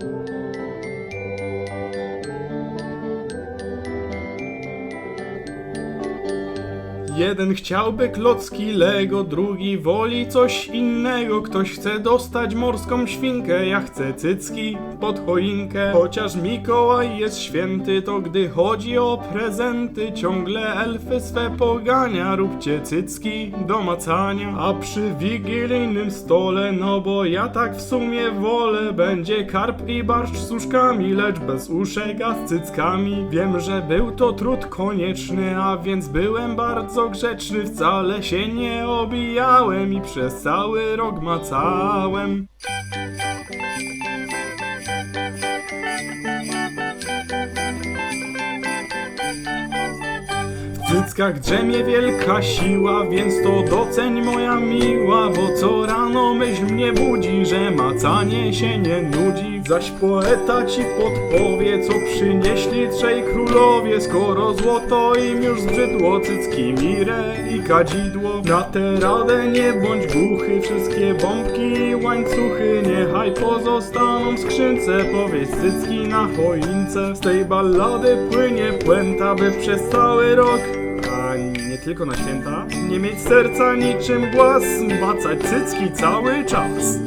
Bye. Jeden chciałby klocki Lego, drugi woli coś innego. Ktoś chce dostać morską świnkę, ja chcę cycki pod choinkę. Chociaż Mikołaj jest święty, to gdy chodzi o prezenty, ciągle elfy swe pogania. Róbcie cycki do macania, a przy wigilijnym stole, no bo ja tak w sumie wolę, będzie karp i barszcz z uszkami, lecz bez uszek, a z cyckami. Wiem, że był to trud konieczny, a więc byłem bardzo grzeczny, wcale się nie obijałem i przez cały rok macałem. Cyckach drzemie wielka siła, więc to doceń moja miła, bo co rano myśl mnie budzi, że macanie się nie nudzi. Zaś poeta ci podpowie, co przynieśli trzej królowie, skoro złoto im już zbrzydło, cycki mirę i kadzidło. Na tę radę nie bądź głuchy, wszystkie bombki i łańcuchy niechaj pozostaną w skrzynce, powiedz cycki na choince. Z tej ballady płynie puenta, by przez cały rok a nie tylko na święta, nie mieć serca niczym głaz, macać cycki cały czas.